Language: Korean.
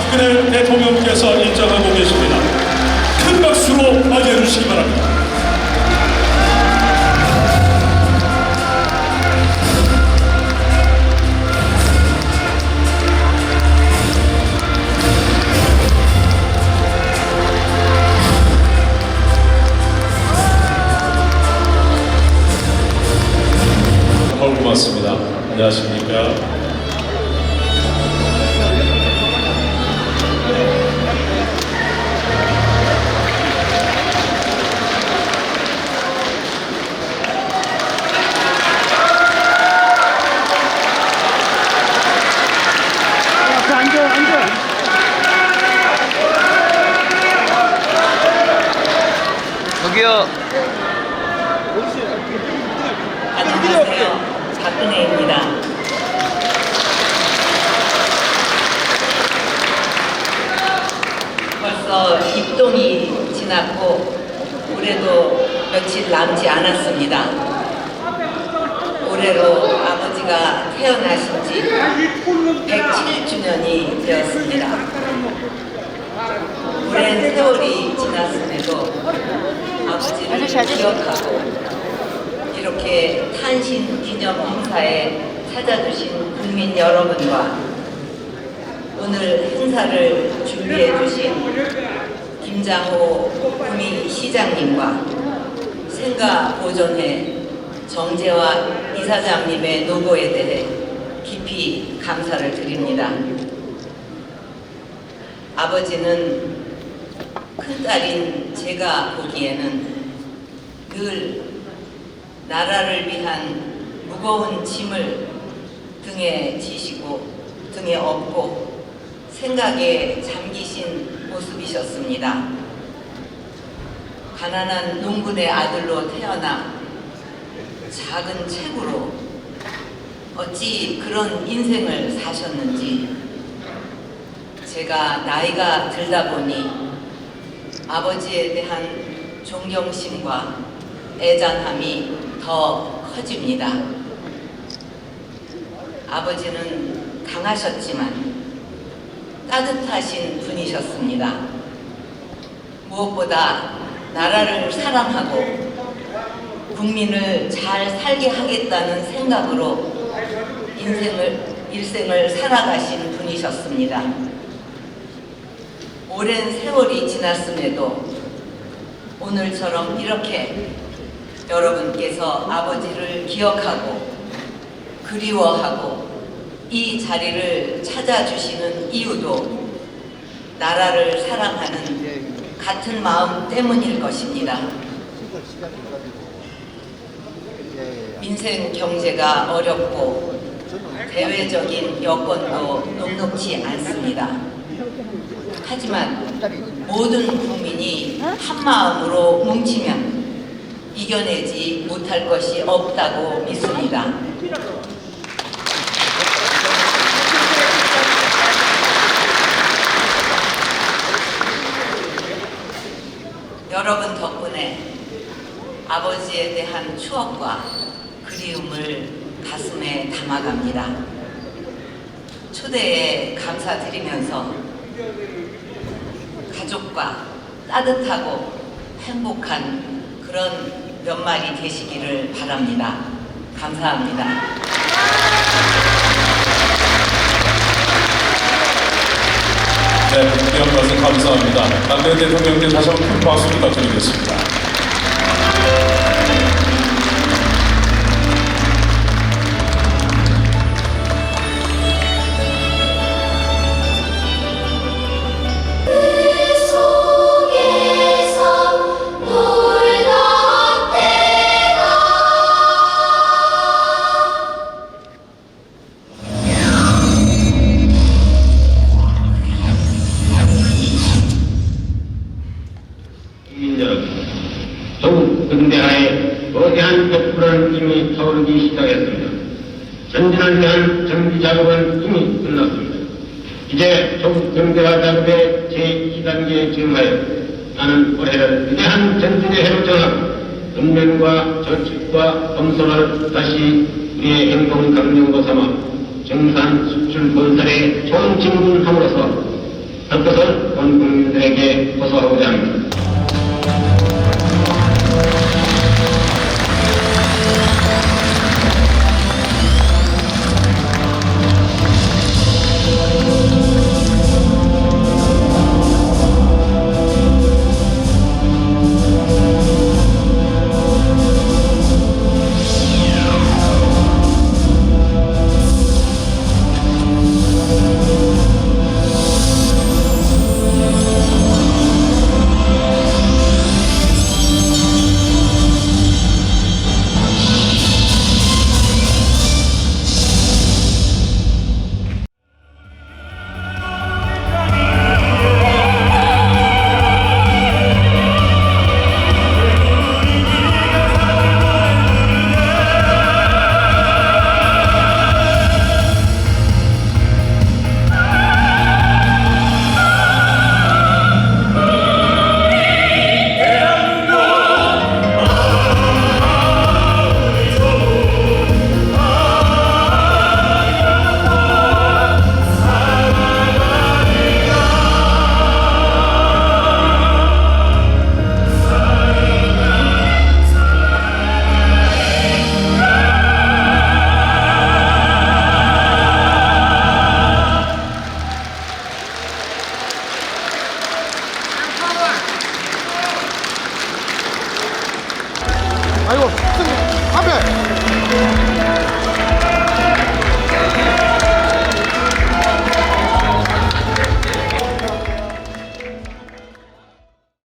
박근혜 대통령께서 인정하고 계십니다. 큰 박수로 맞이해 주시기 바랍니다. 저기요. 안녕하세요. 박근혜입니다. 벌써 입동이 지났고 올해도 며칠 남지 않았습니다. 올해로 아버지가 태어나신 지 107주년이 되었습니다. 오랜 세월이 지났음에도 기억하고 이렇게 탄신 기념 행사에 찾아주신 국민 여러분과 오늘 행사를 준비해 주신 김장호 구미 시장님과 생가 보존회 정재화 이사장님의 노고에 대해 깊이 감사를 드립니다. 아버지는 큰딸인 제가 보기에는 늘 나라를 위한 무거운 짐을 등에 지시고 등에 업고 생각에 잠기신 모습이셨습니다. 가난한 농군의 아들로 태어나 작은 책으로 어찌 그런 인생을 사셨는지 제가 나이가 들다 보니 아버지에 대한 존경심과 애잔함이 더 커집니다. 아버지는 강하셨지만 따뜻하신 분이셨습니다. 무엇보다 나라를 사랑하고 국민을 잘 살게 하겠다는 생각으로 인생을, 일생을 살아가신 분이셨습니다. 오랜 세월이 지났음에도 오늘처럼 이렇게 여러분께서 아버지를 기억하고 그리워하고 이 자리를 찾아주시는 이유도 나라를 사랑하는 같은 마음 때문일 것입니다. 민생 경제가 어렵고 대외적인 여건도 녹록지 않습니다. 하지만 모든 국민이 한 마음으로 뭉치면 이겨내지 못할 것이 없다고 믿습니다. 여러분 덕분에 아버지에 대한 추억과 그리움을 가슴에 담아갑니다. 초대에 감사드리면서 가족과 따뜻하고 행복한 그런 연말이 되시기를 바랍니다. 감사합니다. 네, 귀한 말씀 감사합니다. 박근혜 대통령께 다시 한번 큰 박수 부탁드리겠습니다. 대한 벽불은 이미 타오르기 시작했습니다. 전진을 위한 정비 작업은 이미 끝났습니다. 이제 조국 근대화 작업의 제2단계에 진행하여 나는 올해를 위대한 전진의 해로 정하고 근면과 저축과 겸손을 다시 우리의 행동 강령으로 삼아 생산 수출 건설에 좋은 진분함으로써 덕것을 온 국민들에게 호소하고자 합니다. 아이고. 앞에.